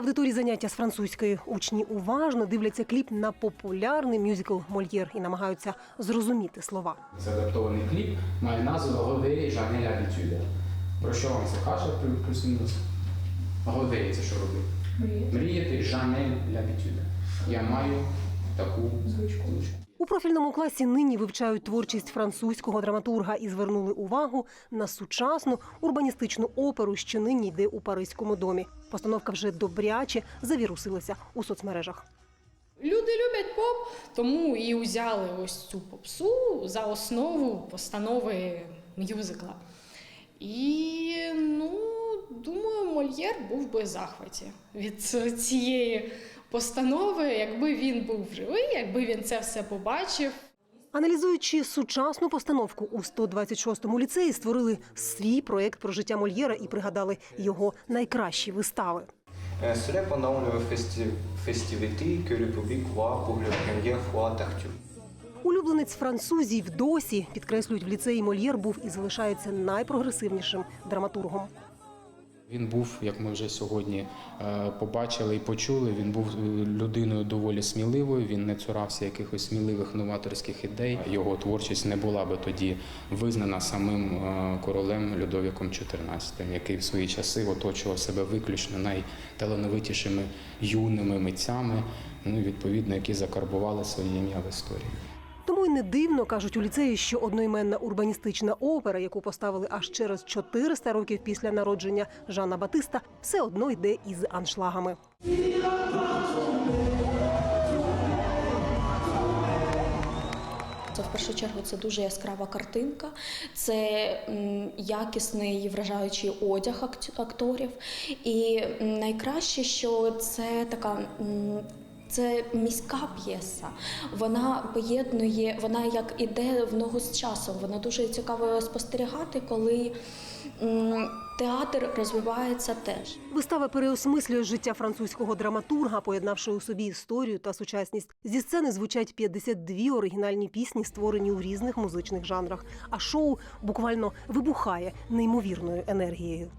аудиторії заняття з французької. Учні уважно дивляться кліп на популярний мюзикл Мольєр і намагаються зрозуміти слова. Задаптований кліп має назву Говері Жанель L'Habitude. Про що вам це каже плю- плюс-мінус? Говері це що робить? Мріяти. Мріяти Жанель L'Habitude. Я маю таку Звичку. У профільному класі нині вивчають творчість французького драматурга і звернули увагу на сучасну урбаністичну оперу, що нині йде у Паризькому домі. Постановка вже добряче завірусилася у соцмережах. Люди люблять поп, тому і узяли ось цю попсу за основу постанови мюзикла. І ну, думаю, Мольєр був би в захваті від цієї постанови, якби він був живий, якби він це все побачив. Аналізуючи сучасну постановку у 126-му ліцеї, створили свій проект про життя Мольєра і пригадали його найкращі вистави. Cela pendant le festi- festivité que le public voit pour la première fois d'Arthur. Улюбленець французів досі підкреслюють в ліцеї Мольєр був і залишається найпрогресивнішим драматургом. Він був, як ми вже сьогодні е, побачили і почули, він був е, людиною доволі сміливою, він не цурався якихось сміливих новаторських ідей. Його творчість не була би тоді визнана самим е, королем Людовіком XIV, який в свої часи оточував себе виключно найталановитішими юними митцями, ну відповідно, які закарбували своє ім'я в історії. Не дивно кажуть у ліцеї, що одноіменна урбаністична опера, яку поставили аж через 400 років після народження Жана Батиста, все одно йде із аншлагами. Це в першу чергу це дуже яскрава картинка, це якісний вражаючий одяг акт- акторів. І найкраще, що це така. Це міська п'єса. Вона поєднує, вона як іде в ногу з часом. Вона дуже цікаво спостерігати, коли театр розвивається теж. Вистава переосмислює життя французького драматурга, поєднавши у собі історію та сучасність. Зі сцени звучать 52 оригінальні пісні, створені у різних музичних жанрах. А шоу буквально вибухає неймовірною енергією.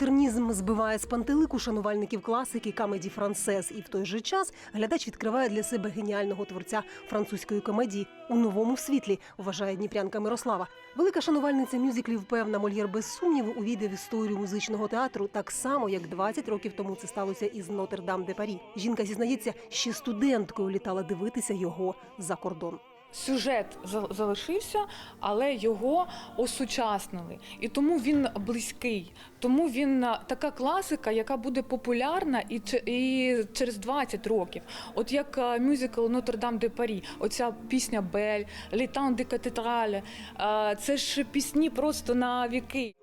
Такий модернізм збиває з пантелику шанувальників класики камеді францез, і в той же час глядач відкриває для себе геніального творця французької комедії у новому світлі, вважає Дніпрянка Мирослава. Велика шанувальниця мюзиклів певна Мольєр без сумніву увійде в історію музичного театру так само, як 20 років тому це сталося із Нотр-Дам де Парі. Жінка зізнається, ще студенткою літала дивитися його за кордон. Сюжет за- залишився, але його осучаснили. І тому він близький. Тому він така класика, яка буде популярна і, і через 20 років. От як мюзикл Нотр-Дам де Парі, оця пісня Бель, Літан де Катедрале. Це ж пісні просто на віки.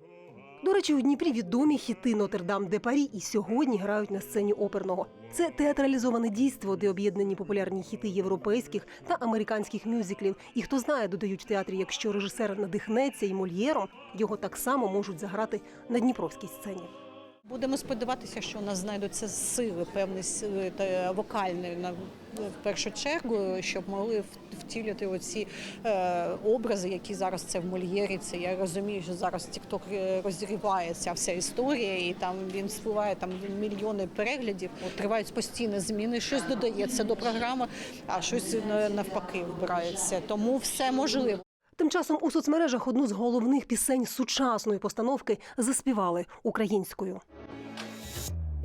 До речі, у Дніпрі відомі хіти Нотр-Дам де Парі і сьогодні грають на сцені оперного. Це театралізоване дійство, де об'єднані популярні хіти європейських та американських мюзиклів. І хто знає, додають в театрі, якщо режисер надихнеться і мольєром, його так само можуть заграти на дніпровській сцені. Будемо сподіватися, що у нас знайдуться сили, певні сили та вокальні на в першу чергу, щоб могли втілити оці е, образи, які зараз це в Мольєрі. Це я розумію, що зараз TikTok е, розриває вся історія, і там він спливає там мільйони переглядів. Тривають постійні зміни. Щось додається до програми, а щось навпаки вбирається. Тому все можливо. Тим часом у соцмережах одну з головних пісень сучасної постановки заспівали українською.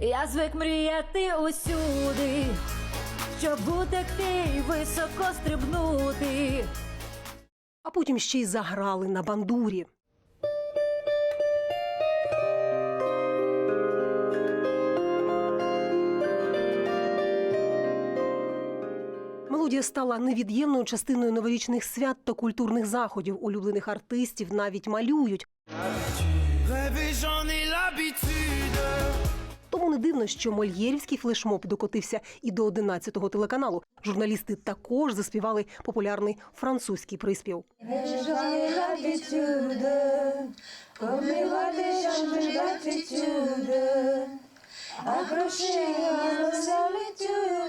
Я звик мріяти усюди, щоб утекти й високо стрибнути. А потім ще й заграли на бандурі. Мелодія стала невід'ємною частиною новорічних свят та культурних заходів. Улюблених артистів навіть малюють. Тому не дивно, що мольєрівський флешмоб докотився і до 11-го телеканалу. Журналісти також заспівали популярний французький приспів. Та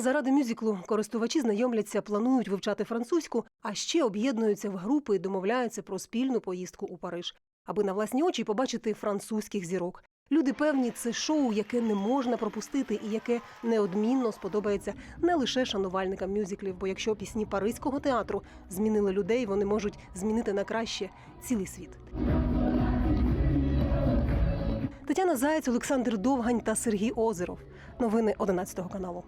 заради мюзиклу користувачі знайомляться, планують вивчати французьку, а ще об'єднуються в групи і домовляються про спільну поїздку у Париж, аби на власні очі побачити французьких зірок. Люди певні, це шоу, яке не можна пропустити, і яке неодмінно сподобається не лише шанувальникам мюзиклів, бо якщо пісні паризького театру змінили людей, вони можуть змінити на краще цілий світ. Тетяна Заєць, Олександр Довгань та Сергій Озеров. Новини 11 каналу.